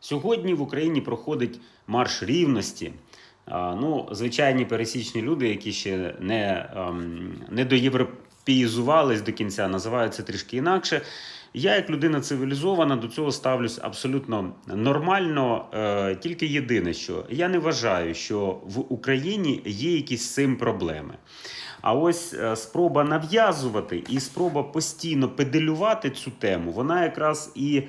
Сьогодні в Україні проходить марш рівності. Ну, звичайні пересічні люди, які ще не, ем, не доєвропеїзувались до кінця, називають це трішки інакше. Я, як людина цивілізована, до цього ставлюсь абсолютно нормально. Е, тільки єдине, що я не вважаю, що в Україні є якісь з цим проблеми. А ось е, спроба нав'язувати і спроба постійно педелювати цю тему, вона якраз і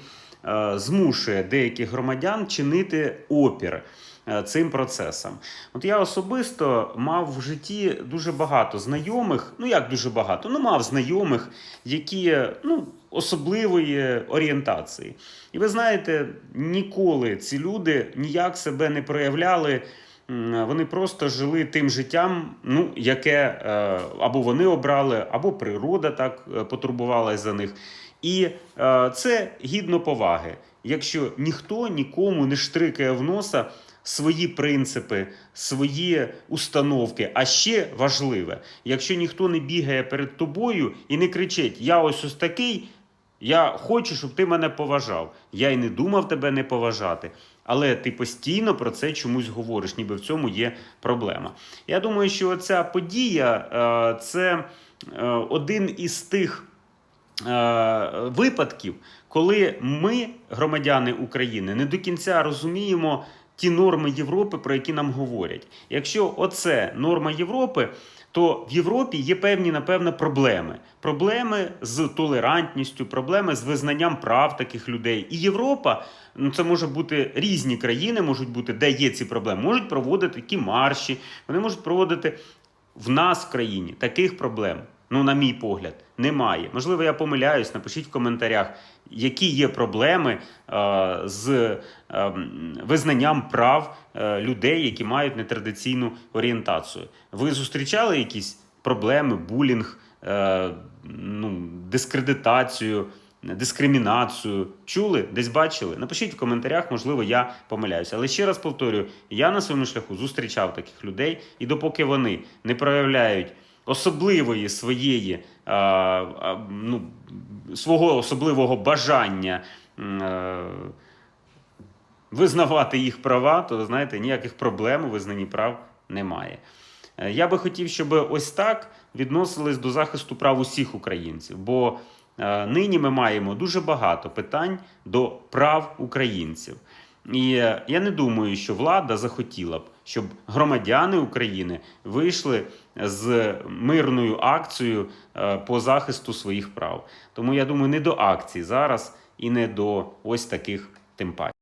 змушує деяких громадян чинити опір е, цим процесом, От я особисто мав в житті дуже багато знайомих, ну як дуже багато, ну мав знайомих, які ну, особливої орієнтації. І ви знаєте, ніколи ці люди ніяк себе не проявляли. М, Вони просто жили тим життям, ну, яке е, або вони обрали, або природа так е, потурбувалась за них. І е, це гідно поваги, якщо ніхто нікому не штрикає в носа свої принципи, свої установки. А ще важливе, якщо ніхто не бігає перед тобою і не кричить: Я ось ось такий. Я хочу, щоб ти мене поважав. Я й не думав тебе не поважати. Але ти постійно про це чомусь говориш, ніби в цьому є проблема. Я думаю, що ця подія е, це е, один із тих е, випадків, коли ми, громадяни України, не до кінця розуміємо ті норми Європи, про які нам говорять. Якщо оце норма Європи, то в Європі є певні, напевно, проблеми. Проблеми з толерантністю, проблеми з визнанням прав таких людей. І Європа, ну це може бути різні країни, можуть бути, де є ці проблеми, можуть проводити такі марші, вони можуть проводити в нас в країні таких проблем. Ну, на мій погляд, немає. Можливо, я помиляюсь. Напишіть в коментарях, які є проблеми е, з е, визнанням прав е, людей, які мають нетрадиційну орієнтацію. Ви зустрічали якісь проблеми, булінг, е, ну, дискредитацію, дискримінацію? Чули? Десь бачили? Напишіть в коментарях, можливо, я помиляюся. Але ще раз повторюю: я на своєму шляху зустрічав таких людей, і допоки вони не проявляють особливої своєї а, а, ну, свого особливого бажання е, визнавати їх права, то знаєте, ніяких проблем у визнанні прав немає. Е, Я би хотів, щоб ось так відносились до захисту прав усіх українців, бо е, нині ми маємо дуже багато питань до прав українців. І я не думаю, що влада захотіла б, щоб громадяни України вийшли з мирною акцією е, по захисту своїх прав. Тому я думаю, не до акцій зараз і не до ось таких тим паче.